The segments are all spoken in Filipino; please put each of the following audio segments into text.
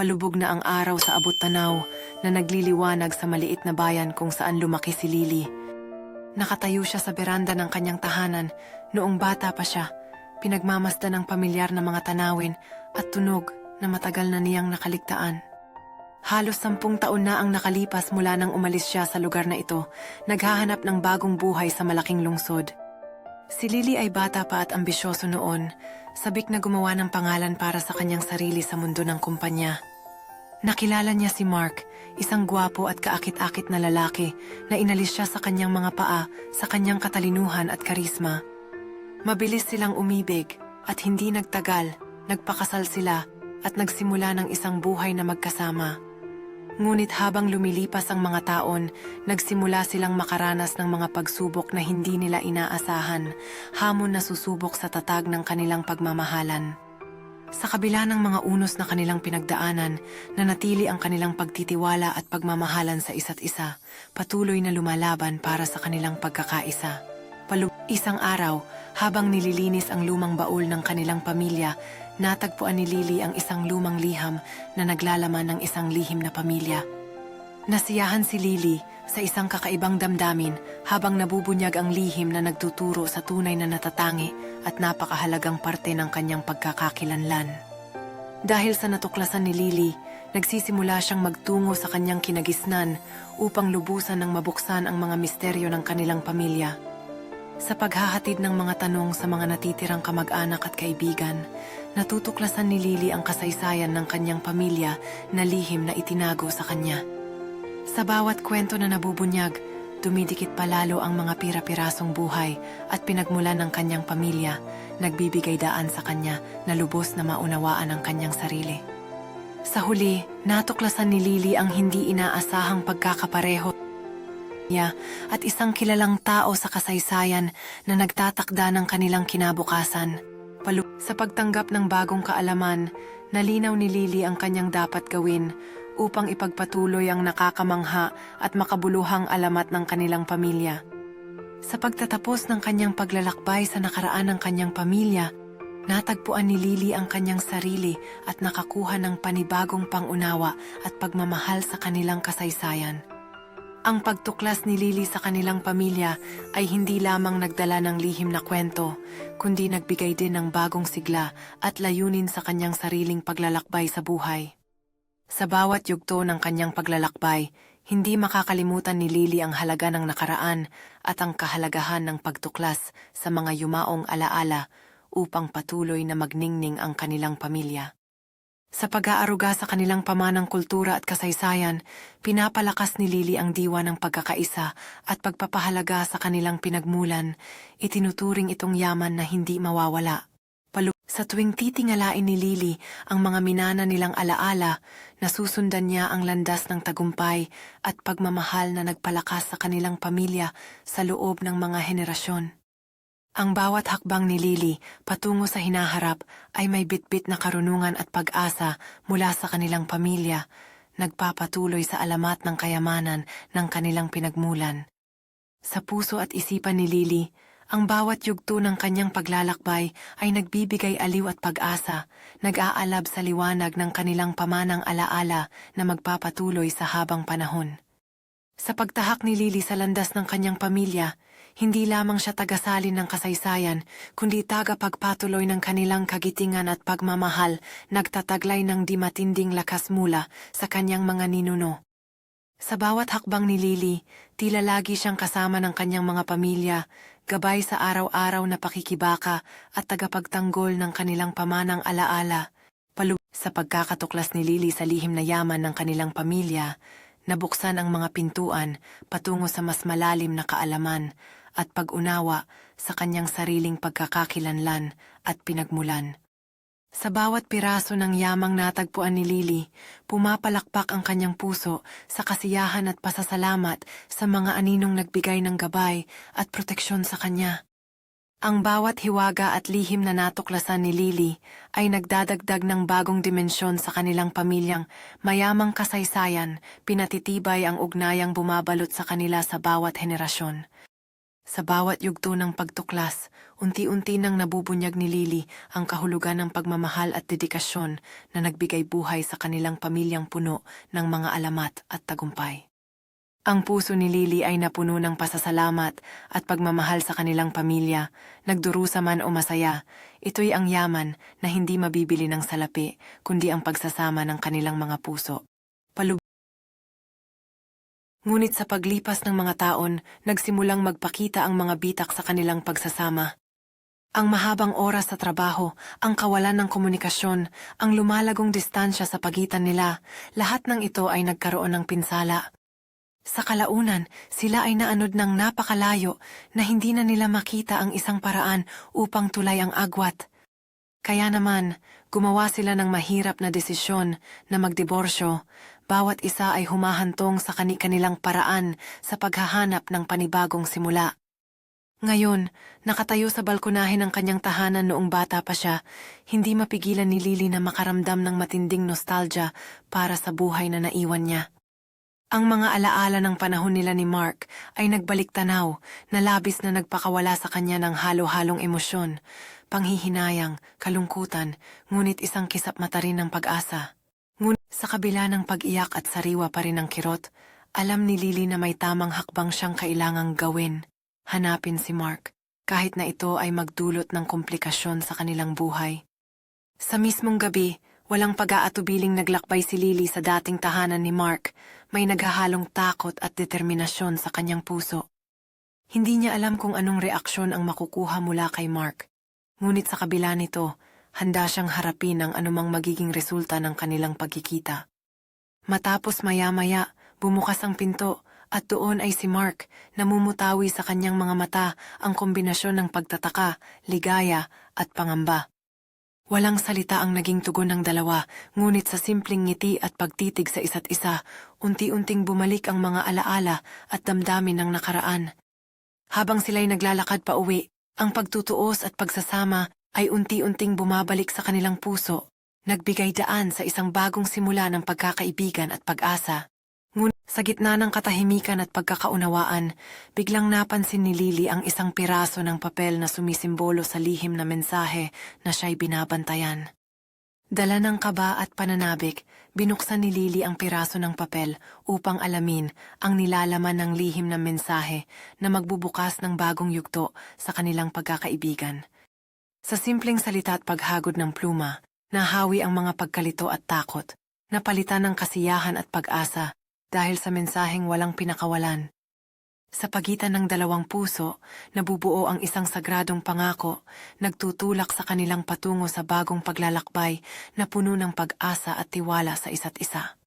Palubog na ang araw sa abot tanaw na nagliliwanag sa maliit na bayan kung saan lumaki si Lily. Nakatayo siya sa beranda ng kanyang tahanan noong bata pa siya, pinagmamasdan ng pamilyar na mga tanawin at tunog na matagal na niyang nakaligtaan. Halos sampung taon na ang nakalipas mula nang umalis siya sa lugar na ito, naghahanap ng bagong buhay sa malaking lungsod. Si Lily ay bata pa at ambisyoso noon, sabik na gumawa ng pangalan para sa kanyang sarili sa mundo ng kumpanya. Nakilala niya si Mark, isang gwapo at kaakit-akit na lalaki na inalis siya sa kanyang mga paa sa kanyang katalinuhan at karisma. Mabilis silang umibig at hindi nagtagal, nagpakasal sila at nagsimula ng isang buhay na magkasama. Ngunit habang lumilipas ang mga taon, nagsimula silang makaranas ng mga pagsubok na hindi nila inaasahan, hamon na susubok sa tatag ng kanilang pagmamahalan. Sa kabila ng mga unos na kanilang pinagdaanan, nanatili ang kanilang pagtitiwala at pagmamahalan sa isa't isa, patuloy na lumalaban para sa kanilang pagkakaisa. Palu isang araw, habang nililinis ang lumang baul ng kanilang pamilya, natagpuan ni Lily ang isang lumang liham na naglalaman ng isang lihim na pamilya. Nasiyahan si Lily sa isang kakaibang damdamin habang nabubunyag ang lihim na nagtuturo sa tunay na natatangi at napakahalagang parte ng kanyang pagkakakilanlan. Dahil sa natuklasan ni Lily, nagsisimula siyang magtungo sa kanyang kinagisnan upang lubusan ng mabuksan ang mga misteryo ng kanilang pamilya. Sa paghahatid ng mga tanong sa mga natitirang kamag-anak at kaibigan, natutuklasan ni Lily ang kasaysayan ng kanyang pamilya na lihim na itinago sa kanya. Sa bawat kwento na nabubunyag, dumidikit palalo ang mga pira-pirasong buhay at pinagmulan ng kanyang pamilya, nagbibigay daan sa kanya na lubos na maunawaan ang kanyang sarili. Sa huli, natuklasan ni Lily ang hindi inaasahang pagkakapareho niya at isang kilalang tao sa kasaysayan na nagtatakda ng kanilang kinabukasan. Palu sa pagtanggap ng bagong kaalaman, nalinaw ni Lily ang kanyang dapat gawin upang ipagpatuloy ang nakakamangha at makabuluhang alamat ng kanilang pamilya. Sa pagtatapos ng kanyang paglalakbay sa nakaraan ng kanyang pamilya, natagpuan ni Lily ang kanyang sarili at nakakuha ng panibagong pangunawa at pagmamahal sa kanilang kasaysayan. Ang pagtuklas ni Lily sa kanilang pamilya ay hindi lamang nagdala ng lihim na kwento, kundi nagbigay din ng bagong sigla at layunin sa kanyang sariling paglalakbay sa buhay. Sa bawat yugto ng kanyang paglalakbay, hindi makakalimutan ni Lily ang halaga ng nakaraan at ang kahalagahan ng pagtuklas sa mga yumaong alaala upang patuloy na magningning ang kanilang pamilya. Sa pag-aaruga sa kanilang pamanang kultura at kasaysayan, pinapalakas ni Lily ang diwa ng pagkakaisa at pagpapahalaga sa kanilang pinagmulan, itinuturing itong yaman na hindi mawawala. Sa tuwing titingalain ni Lily ang mga minana nilang alaala, nasusundan niya ang landas ng tagumpay at pagmamahal na nagpalakas sa kanilang pamilya sa loob ng mga henerasyon. Ang bawat hakbang ni Lily patungo sa hinaharap ay may bitbit na karunungan at pag-asa mula sa kanilang pamilya, nagpapatuloy sa alamat ng kayamanan ng kanilang pinagmulan. Sa puso at isipan ni Lily, ang bawat yugto ng kanyang paglalakbay ay nagbibigay aliw at pag-asa, nag-aalab sa liwanag ng kanilang pamanang alaala na magpapatuloy sa habang panahon. Sa pagtahak ni Lily sa landas ng kanyang pamilya, hindi lamang siya tagasalin ng kasaysayan, kundi tagapagpatuloy ng kanilang kagitingan at pagmamahal, nagtataglay ng di matinding lakas mula sa kanyang mga ninuno. Sa bawat hakbang ni Lily, tila lagi siyang kasama ng kanyang mga pamilya, gabay sa araw-araw na pakikibaka at tagapagtanggol ng kanilang pamanang alaala. Palu sa pagkakatuklas ni Lily sa lihim na yaman ng kanilang pamilya, nabuksan ang mga pintuan patungo sa mas malalim na kaalaman at pag-unawa sa kanyang sariling pagkakakilanlan at pinagmulan. Sa bawat piraso ng yamang natagpuan ni Lily, pumapalakpak ang kanyang puso sa kasiyahan at pasasalamat sa mga aninong nagbigay ng gabay at proteksyon sa kanya. Ang bawat hiwaga at lihim na natuklasan ni Lily ay nagdadagdag ng bagong dimensyon sa kanilang pamilyang mayamang kasaysayan, pinatitibay ang ugnayang bumabalot sa kanila sa bawat henerasyon. Sa bawat yugto ng pagtuklas, unti-unti nang nabubunyag ni Lily ang kahulugan ng pagmamahal at dedikasyon na nagbigay buhay sa kanilang pamilyang puno ng mga alamat at tagumpay. Ang puso ni Lily ay napuno ng pasasalamat at pagmamahal sa kanilang pamilya, nagdurusa man o masaya, ito'y ang yaman na hindi mabibili ng salapi, kundi ang pagsasama ng kanilang mga puso. Ngunit sa paglipas ng mga taon, nagsimulang magpakita ang mga bitak sa kanilang pagsasama. Ang mahabang oras sa trabaho, ang kawalan ng komunikasyon, ang lumalagong distansya sa pagitan nila, lahat ng ito ay nagkaroon ng pinsala. Sa kalaunan, sila ay naanod ng napakalayo na hindi na nila makita ang isang paraan upang tulay ang agwat. Kaya naman, gumawa sila ng mahirap na desisyon na magdiborsyo. Bawat isa ay humahantong sa kani-kanilang paraan sa paghahanap ng panibagong simula. Ngayon, nakatayo sa balkonahe ng kanyang tahanan noong bata pa siya, hindi mapigilan ni Lily na makaramdam ng matinding nostalgia para sa buhay na naiwan niya. Ang mga alaala ng panahon nila ni Mark ay nagbalik tanaw na labis na nagpakawala sa kanya ng halo-halong emosyon, panghihinayang, kalungkutan, ngunit isang kisap mata rin ng pag-asa. Ngunit sa kabila ng pag-iyak at sariwa pa rin ng kirot, alam ni Lily na may tamang hakbang siyang kailangang gawin. Hanapin si Mark, kahit na ito ay magdulot ng komplikasyon sa kanilang buhay. Sa mismong gabi, walang pag-aatubiling naglakbay si Lily sa dating tahanan ni Mark, may naghahalong takot at determinasyon sa kanyang puso. Hindi niya alam kung anong reaksyon ang makukuha mula kay Mark. Ngunit sa kabila nito, handa siyang harapin ang anumang magiging resulta ng kanilang pagkikita. Matapos maya-maya, bumukas ang pinto at doon ay si Mark, namumutawi sa kanyang mga mata ang kombinasyon ng pagtataka, ligaya at pangamba. Walang salita ang naging tugon ng dalawa, ngunit sa simpleng ngiti at pagtitig sa isa't isa, unti-unting bumalik ang mga alaala at damdamin ng nakaraan. Habang sila'y naglalakad pa uwi, ang pagtutuos at pagsasama ay unti-unting bumabalik sa kanilang puso, nagbigay daan sa isang bagong simula ng pagkakaibigan at pag-asa. Ngunit sa gitna ng katahimikan at pagkakaunawaan, biglang napansin ni Lily ang isang piraso ng papel na sumisimbolo sa lihim na mensahe na siya'y binabantayan. Dala ng kaba at pananabik, binuksan ni Lily ang piraso ng papel upang alamin ang nilalaman ng lihim na mensahe na magbubukas ng bagong yugto sa kanilang pagkakaibigan. Sa simpleng salita at paghagod ng pluma, nahawi ang mga pagkalito at takot, napalitan ng kasiyahan at pag-asa dahil sa mensaheng walang pinakawalan. Sa pagitan ng dalawang puso, nabubuo ang isang sagradong pangako, nagtutulak sa kanilang patungo sa bagong paglalakbay na puno ng pag-asa at tiwala sa isa't isa.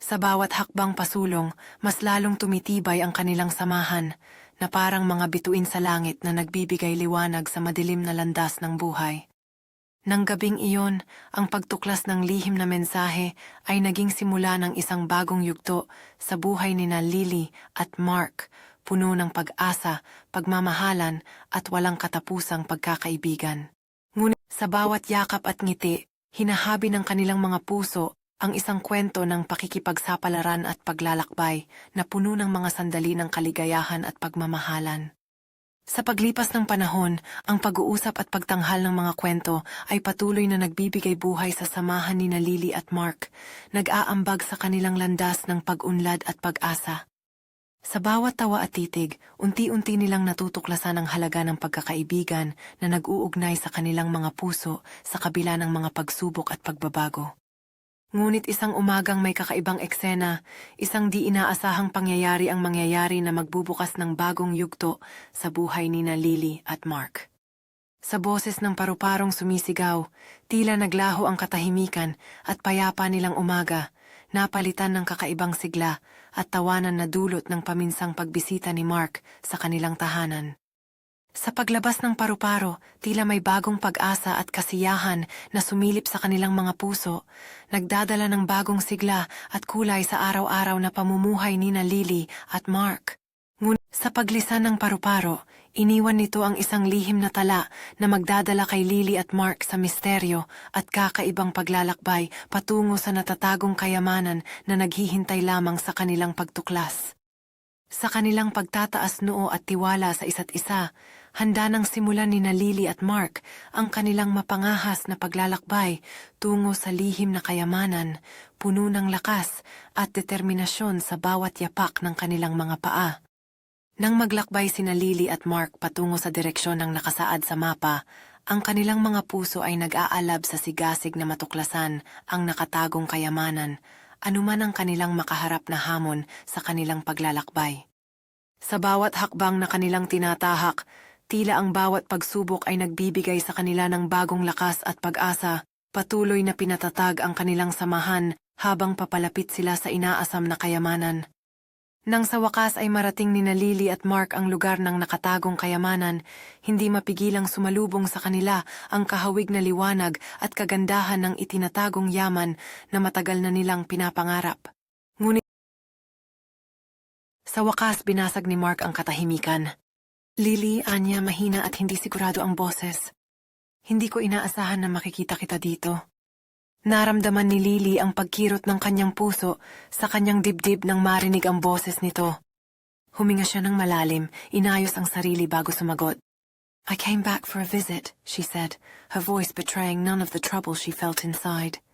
Sa bawat hakbang pasulong, mas lalong tumitibay ang kanilang samahan, na parang mga bituin sa langit na nagbibigay liwanag sa madilim na landas ng buhay. Nang gabing iyon, ang pagtuklas ng lihim na mensahe ay naging simula ng isang bagong yugto sa buhay ni na Lily at Mark, puno ng pag-asa, pagmamahalan at walang katapusang pagkakaibigan. Ngunit sa bawat yakap at ngiti, hinahabi ng kanilang mga puso ang isang kwento ng pakikipagsapalaran at paglalakbay na puno ng mga sandali ng kaligayahan at pagmamahalan. Sa paglipas ng panahon, ang pag-uusap at pagtanghal ng mga kwento ay patuloy na nagbibigay buhay sa samahan ni Lily at Mark, nag-aambag sa kanilang landas ng pag-unlad at pag-asa. Sa bawat tawa at titig, unti-unti nilang natutuklasan ang halaga ng pagkakaibigan na nag-uugnay sa kanilang mga puso sa kabila ng mga pagsubok at pagbabago. Ngunit isang umagang may kakaibang eksena, isang di inaasahang pangyayari ang mangyayari na magbubukas ng bagong yugto sa buhay ni na Lily at Mark. Sa boses ng paru-parong sumisigaw, tila naglaho ang katahimikan at payapa nilang umaga, napalitan ng kakaibang sigla at tawanan na dulot ng paminsang pagbisita ni Mark sa kanilang tahanan. Sa paglabas ng paru-paro, tila may bagong pag-asa at kasiyahan na sumilip sa kanilang mga puso, nagdadala ng bagong sigla at kulay sa araw-araw na pamumuhay ni na Lily at Mark. Ngunit sa paglisan ng paru-paro, iniwan nito ang isang lihim na tala na magdadala kay Lily at Mark sa misteryo at kakaibang paglalakbay patungo sa natatagong kayamanan na naghihintay lamang sa kanilang pagtuklas. Sa kanilang pagtataas noo at tiwala sa isa't isa, handa nang simulan ni na Lily at Mark ang kanilang mapangahas na paglalakbay tungo sa lihim na kayamanan, puno ng lakas at determinasyon sa bawat yapak ng kanilang mga paa. Nang maglakbay sina Lily at Mark patungo sa direksyon ng nakasaad sa mapa, ang kanilang mga puso ay nag-aalab sa sigasig na matuklasan ang nakatagong kayamanan, anuman ang kanilang makaharap na hamon sa kanilang paglalakbay. Sa bawat hakbang na kanilang tinatahak, tila ang bawat pagsubok ay nagbibigay sa kanila ng bagong lakas at pag-asa, patuloy na pinatatag ang kanilang samahan habang papalapit sila sa inaasam na kayamanan. Nang sa wakas ay marating ni na Lily at Mark ang lugar ng nakatagong kayamanan, hindi mapigilang sumalubong sa kanila ang kahawig na liwanag at kagandahan ng itinatagong yaman na matagal na nilang pinapangarap. Ngunit sa wakas binasag ni Mark ang katahimikan. Lily, Anya, mahina at hindi sigurado ang boses. Hindi ko inaasahan na makikita kita dito. Naramdaman ni Lily ang pagkirot ng kanyang puso sa kanyang dibdib nang marinig ang boses nito. Huminga siya ng malalim, inayos ang sarili bago sumagot. I came back for a visit, she said, her voice betraying none of the trouble she felt inside.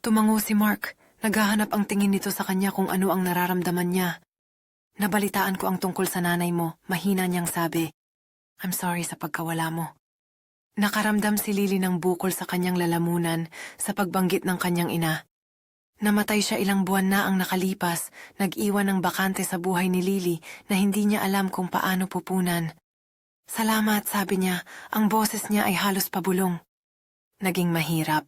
Tumango si Mark, naghahanap ang tingin nito sa kanya kung ano ang nararamdaman niya. Nabalitaan ko ang tungkol sa nanay mo, mahina niyang sabi. I'm sorry sa pagkawala mo. Nakaramdam si Lily ng bukol sa kanyang lalamunan sa pagbanggit ng kanyang ina. Namatay siya ilang buwan na ang nakalipas, nag-iwan ng bakante sa buhay ni Lily na hindi niya alam kung paano pupunan. Salamat, sabi niya, ang boses niya ay halos pabulong. Naging mahirap.